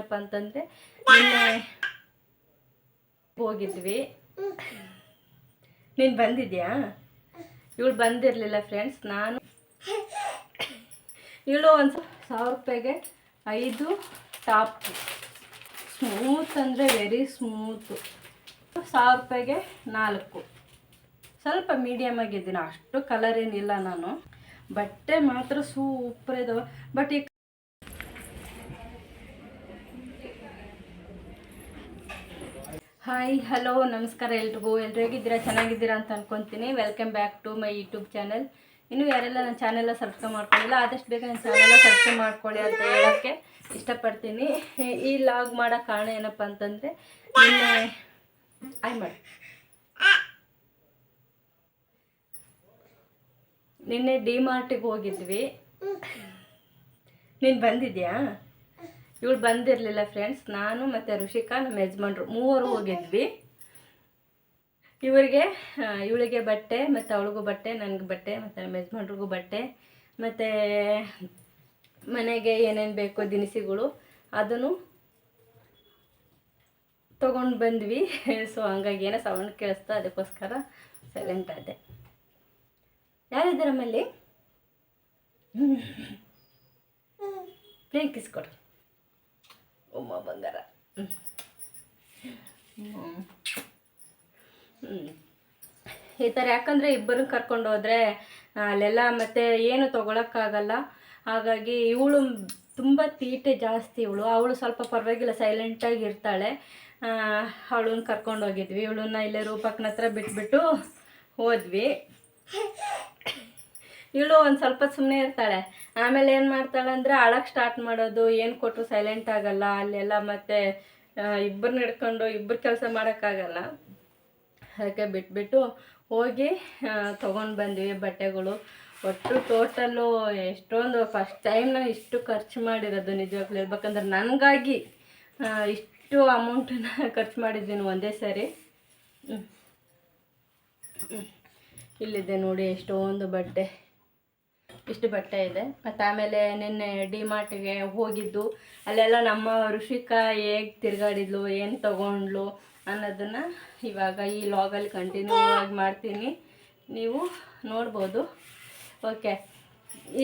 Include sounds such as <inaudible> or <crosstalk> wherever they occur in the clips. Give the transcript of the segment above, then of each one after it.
ಏನಪ್ಪ ಅಂತಂದರೆ ನಿನ್ನೆ ಹೋಗಿದ್ವಿ. ನೀನು ಬಂದಿದ್ಯಾ? ಇವಳು ಬಂದಿರಲಿಲ್ಲ ಫ್ರೆಂಡ್ಸ್ ನಾನು ಇವಳು ಒಂದು ಸಾವಿರ ರೂಪಾಯಿಗೆ ಐದು ಟಾಪ್ ಸ್ಮೂತ್ ಅಂದರೆ ವೆರಿ ಸ್ಮೂತ್ ಸಾವಿರ ರೂಪಾಯಿಗೆ ನಾಲ್ಕು. ಸ್ವಲ್ಪ ಮೀಡಿಯಮ್ ಆಗಿದ್ದೀನಿ. ಅಷ್ಟು ಕಲರ್ ಏನಿಲ್ಲ ನಾನು. ಬಟ್ಟೆ ಮಾತ್ರ ಸೂಪರ್ ಇದಾವೆ. ಬಟ್ ಈ ಹಾಯ್ ಹಲೋ ನಮಸ್ಕಾರ ಎಲ್ರಿಗೂ. ಎಲ್ಲರೂ ಹೇಗಿದ್ದೀರಾ? ಚೆನ್ನಾಗಿದ್ದೀರಾ ಅಂತ ಅನ್ಕೊತೀನಿ. Welcome back to my YouTube channel ಇನ್ನು ಯಾರೆಲ್ಲ ನನ್ನ ಚಾನೆಲ್ನ ಸಬ್ಸ್ಕ್ರೈಬ್ ಮಾಡ್ಕೊಂಡಿಲ್ಲ, ಆದಷ್ಟು ಬೇಗ ನನ್ನ ಚಾನೆಲ್ಲ ಸಬ್ಸ್ಕ್ರೈಬ್ ಮಾಡ್ಕೊಳ್ಳಿ ಅಂತ ಹೇಳೋಕ್ಕೆ ಇಷ್ಟಪಡ್ತೀನಿ. ಈ ಲಾಗ್ ಮಾಡೋ ಕಾರಣ ಏನಪ್ಪ ಅಂತಂದರೆ, ನಿನ್ನೆ ಆಯ್ ಮಾಡಿ ನಿನ್ನೆ ಡಿ ಮಾರ್ಟಿಗೆ ಹೋಗಿದ್ವಿ. ನೀನು ಬಂದಿದ್ಯಾ? ಇವಳು ಬಂದಿರಲಿಲ್ಲ ಫ್ರೆಂಡ್ಸ್ ನಾನು ಮತ್ತು ಋಷಿಕಾ ನಮ್ಮ ಯಜಮಾನ್ರು ಮೂವರು ಹೋಗಿದ್ವಿ. ಇವರಿಗೆ ಇವಳಿಗೆ ಬಟ್ಟೆ ಮತ್ತು ಅವಳಿಗೂ ಬಟ್ಟೆ, ನನಗೆ ಬಟ್ಟೆ ಮತ್ತು ನಮ್ಮ ಯಜಮಾನ್ರಿಗೂ ಬಟ್ಟೆ ಮತ್ತು ಮನೆಗೆ ಏನೇನು ಬೇಕೋ ದಿನಸಿಗಳು ಅದನ್ನು ತೊಗೊಂಡು ಬಂದ್ವಿ. <laughs> ಸೊ ಹಂಗಾಗಿ ಏನೋ ಸೌಂಡ್ ಕೇಳಿಸ್ತಾ ಅದಕ್ಕೋಸ್ಕರ ಸೈಲೆಂಟ್ ಆದೆ. ಯಾರಿದ್ದಾರೆ ನಮ್ಮಲ್ಲಿ? <laughs> ಪ್ಲೇನ್ ಕಿಸ್ ಕೊಡು. ಉಮ್ಮ ಬಂಗಾರ. ಈ ಥರ ಯಾಕಂದರೆ ಇಬ್ಬರನ್ನ ಕರ್ಕೊಂಡು ಹೋದರೆ ಅಲ್ಲೆಲ್ಲ ಮತ್ತೆ ಏನು ತೊಗೊಳಕ್ಕಾಗಲ್ಲ. ಹಾಗಾಗಿ ಇವಳು ತುಂಬ ತೀಟೆ ಜಾಸ್ತಿ ಇವಳು. ಅವಳು ಸ್ವಲ್ಪ ಪರವಾಗಿಲ್ಲ ಸೈಲೆಂಟಾಗಿ ಇರ್ತಾಳೆ. ಅವಳನ್ನ ಕರ್ಕೊಂಡು ಹೋಗಿದ್ವಿ. ಇವಳನ್ನ ಇಲ್ಲೇ ರೂಪಕ್ಕನ ಹತ್ರ ಬಿಟ್ಬಿಟ್ಟು ಹೋದ್ವಿ. ಇವಳು ಒಂದು ಸ್ವಲ್ಪ ಸುಮ್ಮನೆ ಇರ್ತಾಳೆ. ಆಮೇಲೆ ಏನು ಮಾಡ್ತಾಳೆ ಅಂದರೆ ಅಳಕ್ಕೆ ಸ್ಟಾರ್ಟ್ ಮಾಡೋದು, ಏನು ಕೊಟ್ಟರು ಸೈಲೆಂಟ್ ಆಗಲ್ಲ, ಅಲ್ಲೆಲ್ಲ ಮತ್ತೆ ಇಬ್ಬರನ್ನ ಹಿಡ್ಕೊಂಡು ಇಬ್ಬರು ಕೆಲಸ ಮಾಡೋಕ್ಕಾಗಲ್ಲ. ಅದಕ್ಕೆ ಬಿಟ್ಬಿಟ್ಟು ಹೋಗಿ ತೊಗೊಂಡು ಬಂದ್ವಿ ಬಟ್ಟೆಗಳು. ಒಟ್ಟು ಟೋಟಲ್ಲು ಎಷ್ಟೊಂದು ಫಸ್ಟ್ ಟೈಮ್ ನಾನು ಇಷ್ಟು ಖರ್ಚು ಮಾಡಿರೋದು ನಿಜವಾಗ್ಲೂ ಹೇಳ್ಬೇಕಂದ್ರೆ ನನಗಾಗಿ ಇಷ್ಟು ಅಮೌಂಟನ್ನ ಖರ್ಚು ಮಾಡಿದ್ದೀನಿ ಒಂದೇ ಸರಿ. ಇಲ್ಲಿದೆ ನೋಡಿ ಎಷ್ಟೊಂದು ಬಟ್ಟೆ. ಇಷ್ಟು ಬಟ್ಟೆ ಇದೆ. ಮತ್ತು ಆಮೇಲೆ ನಿನ್ನೆ ಡಿ ಮಾರ್ಟಿಗೆ ಹೋಗಿದ್ದು. ಅಲ್ಲೆಲ್ಲ ನಮ್ಮ ಋಷಿಕಾ ಹೇಗೆ ತಿರುಗಾಡಿದ್ಲು, ಏನು ತಗೊಂಡ್ಲು ಅನ್ನೋದನ್ನು ಇವಾಗ ಈ ಲಾಗಲ್ಲಿ ಕಂಟಿನ್ಯೂ ಆಗಿ ಮಾಡ್ತೀನಿ. ನೀವು ನೋಡ್ಬೋದು. ಓಕೆ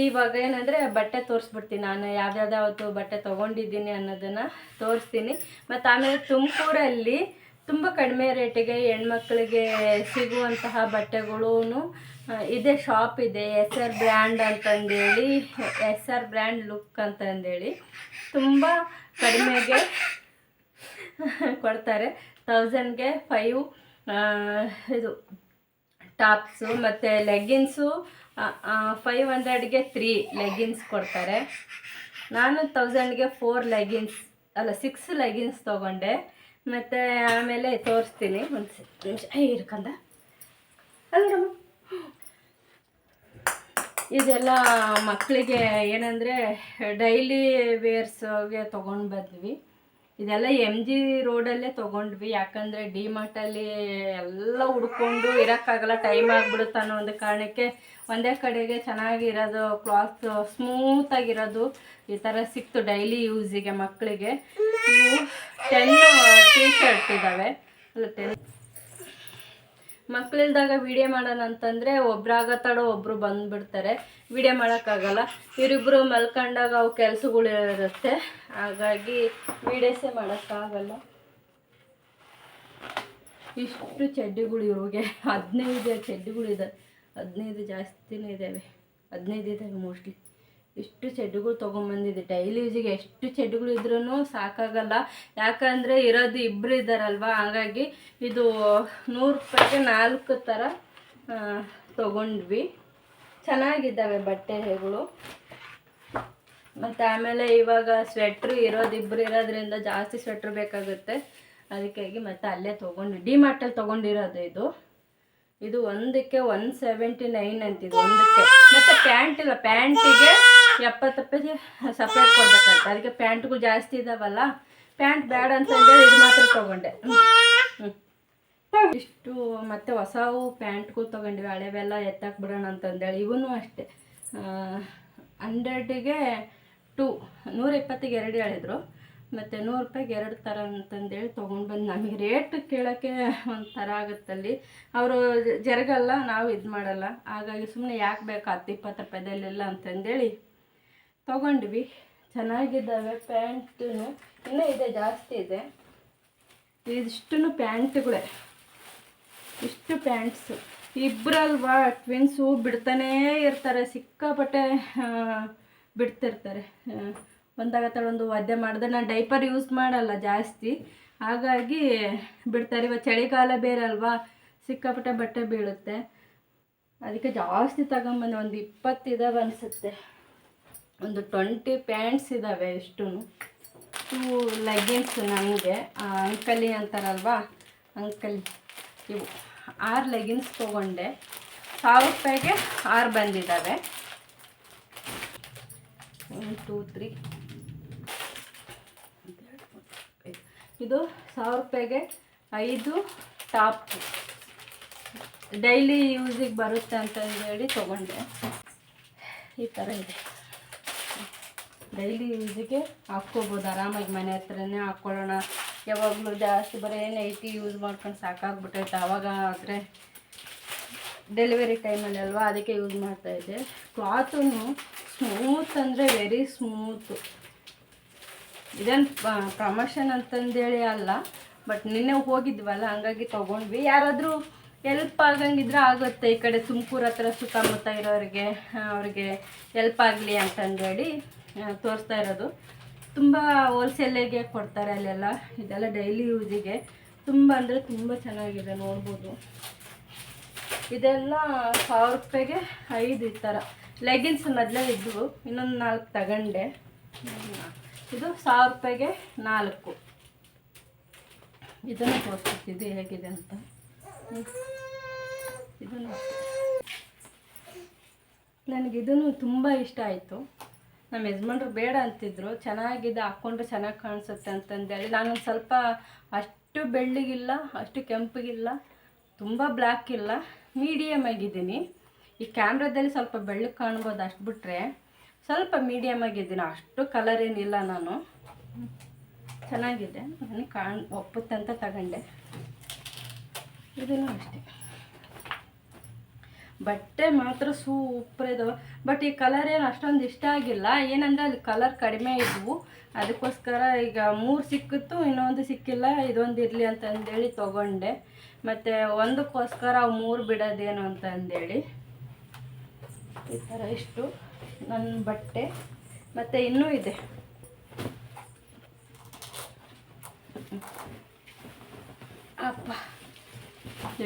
ಇವಾಗ ಏನಂದರೆ ಬಟ್ಟೆ ತೋರಿಸ್ಬಿಡ್ತೀನಿ ನಾನು. ಯಾವ್ದಾವ್ದು ಬಟ್ಟೆ ತೊಗೊಂಡಿದ್ದೀನಿ ಅನ್ನೋದನ್ನು ತೋರಿಸ್ತೀನಿ. ಮತ್ತು ಆಮೇಲೆ ತುಮಕೂರಲ್ಲಿ ತುಂಬ ಕಡಿಮೆ ರೇಟಿಗೆ ಹೆಣ್ಮಕ್ಳಿಗೆ ಸಿಗುವಂತಹ ಬಟ್ಟೆಗಳೂ ಇದೇ ಶಾಪ್ ಇದೆ ಎಸ್ ಆರ್ ಬ್ರ್ಯಾಂಡ್ ಅಂತಂದೇಳಿ ಎಸ್ ಆರ್ ಬ್ರ್ಯಾಂಡ್ ಲುಕ್ ಅಂತಂದೇಳಿ. ತುಂಬ ಕಡಿಮೆಗೆ ಕೊಡ್ತಾರೆ. ತೌಸಂಡ್ಗೆ ಫೈವ್ ಇದು ಟಾಪ್ಸು ಮತ್ತು ಲೆಗ್ಗಿನ್ಸು ಫೈವ್ ಹಂಡ್ರೆಡ್ಗೆ ತ್ರೀ ಲೆಗ್ಗಿನ್ಸ್ ಕೊಡ್ತಾರೆ. ನಾನು ತೌಸಂಡ್ಗೆ ಫೋರ್ ಲೆಗ್ಗಿನ್ಸ್ ಅಲ್ಲ ಸಿಕ್ಸ್ ಲೆಗ್ಗಿನ್ಸ್ ತೊಗೊಂಡೆ. ಮತ್ತು ಆಮೇಲೆ ತೋರಿಸ್ತೀನಿ. ಒಂದು ನಿಮಿಷ ಹಿಡ್ಕಂದ ಅಲ್ರಮ್ಮ ಇದೆಲ್ಲ ಮಕ್ಕಳಿಗೆ ಏನಂದರೆ ಡೈಲಿ ವೇರ್ಸ್ಗೆ ತೊಗೊಂಡು ಬಂದ್ವಿ. ಇದೆಲ್ಲ ಎಂ ಜಿ ರೋಡಲ್ಲೇ ತೊಗೊಂಡ್ವಿ. ಯಾಕಂದರೆ ಡಿ ಮಾರ್ಟಲ್ಲಿ ಎಲ್ಲ ಹುಡ್ಕೊಂಡು ಇರೋಕ್ಕಾಗಲ್ಲ ಟೈಮ್ ಆಗಿಬಿಡುತ್ತೆ ಅನ್ನೋ ಒಂದು ಕಾರಣಕ್ಕೆ ಒಂದೇ ಕಡೆಗೆ ಚೆನ್ನಾಗಿರೋದು ಕ್ಲಾತ್ ಸ್ಮೂತಾಗಿರೋದು ಈ ಥರ ಸಿಕ್ತು ಡೈಲಿ ಯೂಸಿಗೆ ಮಕ್ಕಳಿಗೆ ಇವು ಟೆನ್ ಟೀ ಶರ್ಟ್ ಇದ್ದಾವೆ ಟೆನ್ ಮಕ್ಕಳಿಲ್ದಾಗ ವಿಡಿಯೋ ಮಾಡೋಣ ಅಂತಂದರೆ ಒಬ್ರಾಗ ತಡೋ ಒಬ್ಬರು ಬಂದುಬಿಡ್ತಾರೆ. ವಿಡಿಯೋ ಮಾಡೋಕ್ಕಾಗಲ್ಲ. ಇವರಿಬ್ಬರು ಮಲ್ಕೊಂಡಾಗ ಅವು ಕೆಲಸಗಳಿರುತ್ತೆ ಹಾಗಾಗಿ ವಿಡಿಯೋಸೇ ಮಾಡೋಕ್ಕಾಗಲ್ಲ. ಇಷ್ಟು ಚಡ್ಡಿಗಳು ಇವ್ರಿಗೆ. ಹದಿನೈದು ಚಡ್ಡಿಗಳಿದೆ. ಹದಿನೈದು ಜಾಸ್ತಿನೇ ಇದ್ದಾವೆ ಹದಿನೈದು ಇದ್ದಾವೆ ಮೋಸ್ಟ್ಲಿ ಇಷ್ಟು ಚೆಡ್ಡುಗಳು ತೊಗೊಂಬಂದಿದೆ. ಡೈಲಿ ಯೂಸಿಗೆ ಎಷ್ಟು ಚೆಡ್ಡುಗಳು ಇದ್ರೂ ಸಾಕಾಗಲ್ಲ. ಯಾಕಂದರೆ ಇರೋದು ಇಬ್ಬರು ಇದ್ದಾರಲ್ವ? ಹಾಗಾಗಿ ಇದು ನೂರು ರೂಪಾಯಿಗೆ ನಾಲ್ಕು ಥರ ತೊಗೊಂಡ್ವಿ. ಚೆನ್ನಾಗಿದ್ದಾವೆ ಬಟ್ಟೆಗಳು ಮತ್ತು ಆಮೇಲೆ ಇವಾಗ ಸ್ವೆಟ್ರ್ ಇರೋದು ಇಬ್ಬರು ಇರೋದ್ರಿಂದ ಜಾಸ್ತಿ ಸ್ವೆಟ್ರ್ ಬೇಕಾಗುತ್ತೆ. ಅದಕ್ಕಾಗಿ ಮತ್ತೆ ಅಲ್ಲೇ ತೊಗೊಂಡ್ವಿ. ಡಿ ಮಾರ್ಟಲ್ಲಿ ತೊಗೊಂಡಿರೋದು ಇದು. ಇದು ಒಂದಕ್ಕೆ ಒನ್ ಸೆವೆಂಟಿ ನೈನ್ ಅಂತಿದೆ, ಒಂದಕ್ಕೆ. ಮತ್ತು ಪ್ಯಾಂಟ್ ಇಲ್ಲ ಪ್ಯಾಂಟಿಗೆ ಎಪ್ಪತ್ತು ರೂಪಾಯಿ ಸಪ್ರೇಟ್ ಕೊಡ್ಬೇಕಂತ. ಅದಕ್ಕೆ ಪ್ಯಾಂಟ್ಗಳು ಜಾಸ್ತಿ ಇದಾವಲ್ಲ, ಪ್ಯಾಂಟ್ ಬೇಡ ಅಂತಂದೇಳಿ ಇದು ಮಾತ್ರ ತಗೊಂಡೆ. ಇಷ್ಟು ಮತ್ತೆ ಹೊಸವು ಪ್ಯಾಂಟ್ಗಳು ತಗೊಂಡಿವಿ, ಹಳೆವೆಲ್ಲ ಎತ್ತಾಕ್ ಬಿಡೋಣ ಅಂತಂದೇಳಿ ಇವನು ಅಷ್ಟೇ. ಹಂಡ್ರೆಡ್ಗೆ ಟೂ, ನೂರ ಇಪ್ಪತ್ತಿಗೆ ಎರಡು ಹೇಳಿದ್ರು. ಮತ್ತು ನೂರು ರೂಪಾಯಿಗೆ ಎರಡು ಥರ ಅಂತಂದೇಳಿ ತೊಗೊಂಡು ಬಂದು ನಮಗೆ ರೇಟ್ ಕೇಳೋಕ್ಕೆ ಒಂಥರ ಆಗುತ್ತಲ್ಲಿ ಅವರು ಜರಗಲ್ಲ, ನಾವು ಇದು ಮಾಡಲ್ಲ ಹಾಗಾಗಿ ಸುಮ್ಮನೆ ಯಾಕೆ ಬೇಕು ಹತ್ತು, ಇಪ್ಪತ್ತು ರೂಪಾಯಿದಲ್ಲೆಲ್ಲ ಅಂತಂದೇಳಿ ತೊಗೊಂಡ್ವಿ. ಚೆನ್ನಾಗಿದ್ದಾವೆ ಪ್ಯಾಂಟು ಇನ್ನೂ ಇದೆ, ಜಾಸ್ತಿ ಇದೆ. ಇದಿಷ್ಟು ಪ್ಯಾಂಟ್ಗಳೇ. ಇಷ್ಟು ಪ್ಯಾಂಟ್ಸು. ಇಬ್ಬರಲ್ವಾ ಟ್ವಿನ್ಸು ಬಿಡ್ತಾನೇ ಇರ್ತಾರೆ. ಸಿಕ್ಕಾಪಟ್ಟೆ ಬಿಡ್ತಿರ್ತಾರೆ. ಬಂದಾಗ ಒಂದು ಒದ್ದೆ ಮಾಡಿದ್ರೆ ನಾನು ಡೈಪರ್ ಯೂಸ್ ಮಾಡಲ್ಲ ಜಾಸ್ತಿ. ಹಾಗಾಗಿ ಬಿಡ್ತಾರೆ. ಇವಾಗ ಚಳಿಗಾಲ ಬೇರೆ ಅಲ್ವಾ ಸಿಕ್ಕಾಪಟ್ಟೆ ಬಟ್ಟೆ ಬೀಳುತ್ತೆ. ಅದಕ್ಕೆ ಜಾಸ್ತಿ ತಗೊಂಬಂದು. ಒಂದು ಇಪ್ಪತ್ತು ಇದಾವೆ ಅನಿಸುತ್ತೆ. ಒಂದು ಟ್ವೆಂಟಿ ಪ್ಯಾಂಟ್ಸ್ ಇದ್ದಾವೆ ಎಷ್ಟೂ ಟೂ ಲೆಗ್ಗಿನ್ಸ್ ನಮಗೆ. ಅಂಕಲಿ ಅಂತಾರಲ್ವಾ? ಅಂಕಲಿ. ಇವು ಆರು ಲೆಗಿನ್ಸ್ ತೊಗೊಂಡೆ. ಸಾವಿರ ರೂಪಾಯಿಗೆ ಆರು ಬಂದಿದ್ದಾವೆ ಒನ್, ಟೂ, ತ್ರೀ. ಇದು ಸಾವಿರ ರೂಪಾಯಿಗೆ ಐದು ಟಾಪ್. ಡೈಲಿ ಯೂಸಿಗೆ ಬರುತ್ತೆ ಅಂತ ಹೇಳಿ ತೊಗೊಂಡೆ. ಈ ಥರ ಇದೆ. ಡೈಲಿ ಯೂಸಿಗೆ ಹಾಕ್ಕೋಬೋದು. ಆರಾಮಾಗಿ ಮನೆ ಹತ್ರನೇ ಹಾಕ್ಕೊಳ್ಳೋಣ. ಯಾವಾಗಲೂ ಜಾಸ್ತಿ ಬರೀ ನೈಟಿ ಯೂಸ್ ಮಾಡ್ಕೊಂಡು ಸಾಕಾಗ್ಬಿಟ್ಟೈತೆ. ಆವಾಗ ಆದರೆ ಡೆಲಿವರಿ ಟೈಮಲ್ಲಿ ಅಲ್ವಾ? ಅದಕ್ಕೆ ಯೂಸ್ ಮಾಡ್ತಾಯಿದ್ದೆ ಕ್ಲಾತೂ ಸ್ಮೂತ್ ಅಂದರೆ ವೆರಿ ಸ್ಮೂತು ಇದೇನು ಪ್ರಮೋಷನ್ ಅಂತಂದೇಳಿ ಅಲ್ಲ ಬಟ್ ನಿನ್ನೆ ಹೋಗಿದ್ವಲ್ಲ, ಹಂಗಾಗಿ ತೊಗೊಂಡ್ವಿ. ಯಾರಾದರೂ ಎಲ್ಪ್ ಆಗಂಗಿದ್ರೆ ಆಗುತ್ತೆ. ಈ ಕಡೆ ತುಮಕೂರು ಹತ್ರ ಸುತ್ತಮುತ್ತ ಇರೋರಿಗೆ, ಅವ್ರಿಗೆ ಎಲ್ಪ್ ಆಗಲಿ ಅಂತಂದೇಳಿ ತೋರಿಸ್ತಾ ಇರೋದು. ತುಂಬ ಹೋಲ್ಸೇಲಿಗೆ ಕೊಡ್ತಾರೆ ಅಲ್ಲೆಲ್ಲ. ಇದೆಲ್ಲ ಡೈಲಿ ಯೂಸಿಗೆ ತುಂಬ ಅಂದರೆ ತುಂಬ ಚೆನ್ನಾಗಿದೆ ನೋಡ್ಬೋದು. ಇದೆಲ್ಲ ಸಾವಿರ ರೂಪಾಯಿಗೆ ಐದು ಈ ಥರ. ಲೆಗಿನ್ಸ್ ಮೊದಲೇ ಇದ್ದವು ಇನ್ನೊಂದು ನಾಲ್ಕು ತಗೊಂಡೆ. ಇದು ಸಾವಿರ ರೂಪಾಯಿಗೆ ನಾಲ್ಕು. ಇದನ್ನು ತೋರಿಸ್ತಿದ್ದು ಹೇಗಿದೆ ಅಂತ. ಇದನ್ನು. ನನಗೆ ಇದನ್ನು ತುಂಬ ಇಷ್ಟ ಆಯಿತು. ನಮ್ಮ ಯಜಮಾನ್ರು ಬೇಡ ಅಂತಿದ್ರು, ಚೆನ್ನಾಗಿದೆ, ಹಾಕ್ಕೊಂಡ್ರೆ ಚೆನ್ನಾಗಿ ಕಾಣಿಸುತ್ತೆ ಅಂತಂದೇಳಿ ನಾನೊಂದು ಸ್ವಲ್ಪ ಅಷ್ಟು ಬೆಳ್ಳಿಗಿಲ್ಲ, ಅಷ್ಟು ಕೆಂಪಗಿಲ್ಲ, ತುಂಬ ಬ್ಲ್ಯಾಕ್ ಇಲ್ಲ ಮೀಡಿಯಮ್ ಆಗಿದ್ದೀನಿ. ಈ ಕ್ಯಾಮ್ರಾದಲ್ಲಿ ಸ್ವಲ್ಪ ಬೆಳ್ಳಗೆ ಕಾಣ್ಬೋದು ಅಷ್ಟು ಬಿಟ್ಟರೆ ಸ್ವಲ್ಪ ಮೀಡಿಯಮ್ ಆಗಿದ್ದೀನಿ. ಅಷ್ಟು ಕಲರ್ ಏನಿಲ್ಲ ನಾನು. ಚೆನ್ನಾಗಿದೆ ನನಗೆ ಕಾಣ್ ಒಪ್ಪುತ್ತೆ ಅಂತ ತಗೊಂಡೆ. ಇದನ್ನು ಅಷ್ಟೇ. ಬಟ್ಟೆ ಮಾತ್ರ ಸೂಪರ್ ಇದಾವೆ. ಬಟ್ ಈ ಕಲರ್ ಏನು ಅಷ್ಟೊಂದು ಇಷ್ಟ ಆಗಿಲ್ಲ. ಏನಂದರೆ ಅಲ್ಲಿ ಕಲರ್ ಕಡಿಮೆ ಇದ್ವು. ಅದಕ್ಕೋಸ್ಕರ ಈಗ ಮೂರು ಸಿಕ್ಕಿತ್ತು, ಇನ್ನೊಂದು ಸಿಕ್ಕಿಲ್ಲ. ಇದೊಂದು ಇರಲಿ ಅಂತ ಅಂದೇಳಿ ತೊಗೊಂಡೆ. ಮತ್ತು ಒಂದಕ್ಕೋಸ್ಕರ ಅವು ಮೂರು ಬಿಡೋದೇನು ಅಂತ ಅಂದೇಳಿ. ಈ ಥರ ಇಷ್ಟು. ನನ್ನ ಬಟ್ಟೆ. ಮತ್ತು ಇನ್ನೂ ಇದೆ.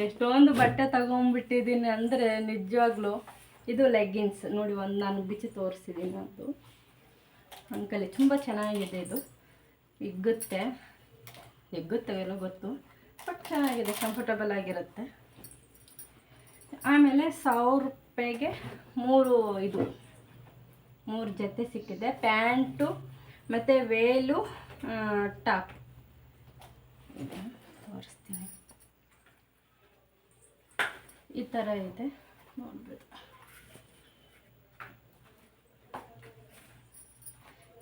ಎಷ್ಟೊಂದು ಬಟ್ಟೆ ತಗೊಂಡ್ಬಿಟ್ಟಿದ್ದೀನಿ ಅಂದರೆ ನಿಜವಾಗ್ಲೂ ಇದು ಲೆಗ್ಗಿನ್ಸ್ ನೋಡಿ, ಒಂದು ನಾನು ಬಿಚ್ಚಿ ತೋರಿಸಿದ್ದೀನಿ ಅದು. ಅಂಕಲಿ ತುಂಬ ಚೆನ್ನಾಗಿದೆ ಇದು. ಹಿಗ್ಗುತ್ತೆ. ಹಿಗ್ಗುತ್ತೆ ಗೊತ್ತು ಬಟ್ ಚೆನ್ನಾಗಿದೆ ಕಂಫರ್ಟಬಲ್ ಆಗಿರುತ್ತೆ. ಆಮೇಲೆ ಸಾವಿರ ರೂಪಾಯಿಗೆ ಮೂರು ಇದು, ಮೂರು ಜೊತೆ ಸಿಕ್ಕಿದೆ. ಪ್ಯಾಂಟು, ಮತ್ತು ವೇಲು ಟಾಪ್. ತೋರಿಸ್ತೀನಿ. ಈ ಥರ ಇದೆ. ನೋಡ್ಬೋದು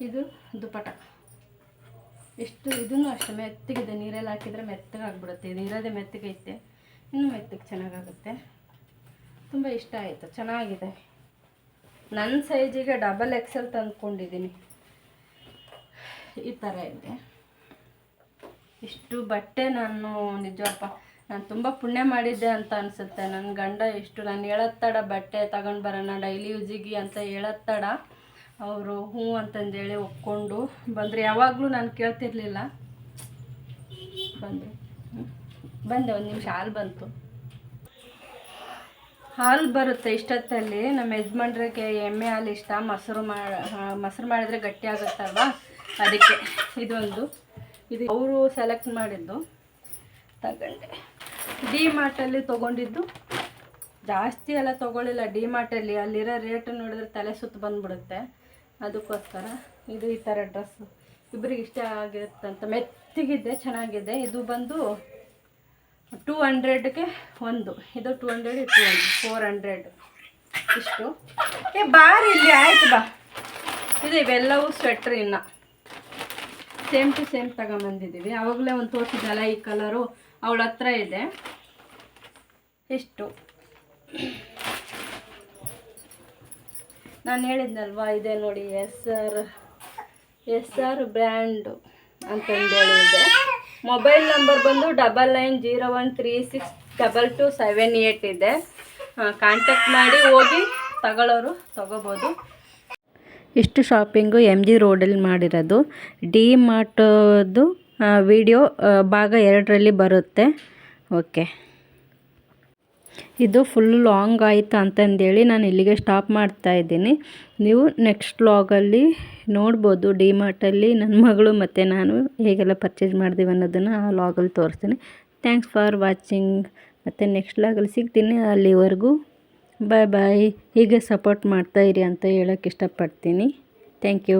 ಇದು ದುಪಟ ಎಷ್ಟು ಇದನ್ನು ಅಷ್ಟೇ ಮೆತ್ತಗಿದೆ. ನೀರಲ್ಲಿ ಹಾಕಿದರೆ ಮೆತ್ತಗಾಗ್ಬಿಡುತ್ತೆ ಇದು ಇರೋದೇ ಮೆತ್ತಗೈತೆ ಇನ್ನೂ ಮೆತ್ತಗೆ ಚೆನ್ನಾಗಾಗುತ್ತೆ. ತುಂಬ ಇಷ್ಟ ಆಯಿತು. ಚೆನ್ನಾಗಿದೆ. ನನ್ನ ಸೈಜಿಗೆ ಡಬಲ್ ಎಕ್ಸೆಲ್ ತಂದ್ಕೊಂಡಿದ್ದೀನಿ. ಈ ಥರ ಇದೆ. ಇಷ್ಟು ಬಟ್ಟೆ ನಾನು ನಿಜವಪ್ಪ ನಾನು ತುಂಬ ಪುಣ್ಯ ಮಾಡಿದ್ದೆ ಅಂತ ಅನಿಸುತ್ತೆ. ನನ್ನ ಗಂಡ ಎಷ್ಟು, ನಾನು ಹೇಳತ್ತಡ ಬಟ್ಟೆ ತಗೊಂಡು ಬರೋಣ, ಡೈಲಿ ಯೂಸಿಗೆ ಅಂತ ಹೇಳತ್ತಡ ಅವರು ಹ್ಞೂ ಅಂತಂದೇಳಿ ಒಪ್ಕೊಂಡು ಬಂದರೆ. ಯಾವಾಗಲೂ ನಾನು ಕೇಳ್ತಿರ್ಲಿಲ್ಲ. ಬಂದರು. ಬಂದೆ, ಒಂದು ನಿಮಿಷ, ಹಾಲು ಬಂತು. ಹಾಲು ಬರುತ್ತೆ ಇಷ್ಟೊತ್ತಲ್ಲಿ. ನಮ್ಮ ಯಜಮಾನ್ರಿಗೆ ಎಮ್ಮೆ ಹಾಲು ಇಷ್ಟ. ಮೊಸರು ಮಾಡಿ ಮೊಸರು ಮಾಡಿದರೆ ಗಟ್ಟಿ ಆಗುತ್ತಲ್ವಾ? ಅದಕ್ಕೆ ಇದೊಂದು. ಇದು ಅವರು ಸೆಲೆಕ್ಟ್ ಮಾಡಿದ್ದು. ತಗೊಂಡೆ. ಡಿ ಮಾರ್ಟಲ್ಲಿ ತೊಗೊಂಡಿದ್ದು. ಜಾಸ್ತಿ ಎಲ್ಲ ತೊಗೊಳ್ಳಿಲ್ಲ ಡಿ ಮಾರ್ಟಲ್ಲಿ ಅಲ್ಲಿರೋ ರೇಟ್ ನೋಡಿದ್ರೆ ತಲೆ ಸುತ್ತು ಬಂದ್ಬಿಡುತ್ತೆ. ಅದಕ್ಕೋಸ್ಕರ ಇದು ಈ ಥರ ಡ್ರೆಸ್ಸು ಇಬ್ಬರಿಗೆ ಇಷ್ಟ ಆಗಿರುತ್ತಂತ. ಮೆತ್ತಿಗಿದೆ, ಚೆನ್ನಾಗಿದೆ. ಇದು ಬಂದು ಟೂ ಹಂಡ್ರೆಡ್ಗೆ ಒಂದು. ಇದು two hundred two hundred four hundred ಇಷ್ಟು. ಏ, ಬಾರ್ ಇಲ್ಲಿ. ಆಯ್ತು ಬಾ. ಇದು ಇವೆಲ್ಲವೂ ಸ್ವೆಟ್ರ್ ಇನ್ನು. ಸೇಮ್ ಟು ಸೇಮ್ ತಗೊಂಬಂದಿದ್ದೀವಿ. ಅವಾಗಲೇ ಒಂದು ತೋರಿಸಿದಲ್ಲ ಈ ಕಲರು ಅವಳ ಹತ್ರ ಇದೆ. ಎಷ್ಟು? ನಾನು ಹೇಳಿದ್ನಲ್ವಾ, ಇದೆ ನೋಡಿ, S R S R brand ಅಂತಂದೇಳಿ ಇದೆ. ಮೊಬೈಲ್ ನಂಬರ್ ಬಂದು double nine zero one three six double two seven eight ಇದೆ. ಕಾಂಟ್ಯಾಕ್ಟ್ ಮಾಡಿ ಹೋಗಿ ತಗೊಳ್ಳೋರು ತಗೋಬೋದು. ಇಷ್ಟು ಶಾಪಿಂಗು ಎಂ ಜಿ ರೋಡಲ್ಲಿ ಮಾಡಿರೋದು? ಡಿ ಮಾರ್ಟದು ವಿಡಿಯೋ ಭಾಗ ಎರಡರಲ್ಲಿ ಬರುತ್ತೆ. ಓಕೆ. ಇದು ಫುಲ್ ಲಾಂಗ್ ಆಯಿತು ಅಂತಂದೇಳಿ ನಾನು ಇಲ್ಲಿಗೆ ಸ್ಟಾಪ್ ಮಾಡ್ತಾ ಇದ್ದೀನಿ. ನೀವು ನೆಕ್ಸ್ಟ್ ವ್ಲಾಗಲ್ಲಿ ನೋಡ್ಬೋದು ಡಿಮಾರ್ಟಲ್ಲಿ ನನ್ನ ಮಗಳು ಮತ್ತು ನಾನು ಹೇಗೆಲ್ಲ ಪರ್ಚೇಸ್ ಮಾಡ್ದೀವಿ ಅನ್ನೋದನ್ನು ಆ ವ್ಲಾಗಲ್ಲಿ ತೋರಿಸ್ತೀನಿ. ಥ್ಯಾಂಕ್ಸ್ ಫಾರ್ ವಾಚಿಂಗ್ ಮತ್ತು ನೆಕ್ಸ್ಟ್ ವ್ಲಾಗಲ್ಲಿ ಸಿಗ್ತೀನಿ ಅಲ್ಲಿವರೆಗೂ. ಬಾಯ್ ಬಾಯ್ ಹೀಗೆ ಸಪೋರ್ಟ್ ಮಾಡ್ತಾಯಿರಿ ಅಂತ ಹೇಳೋಕ್ಕೆ ಇಷ್ಟಪಡ್ತೀನಿ. Thank you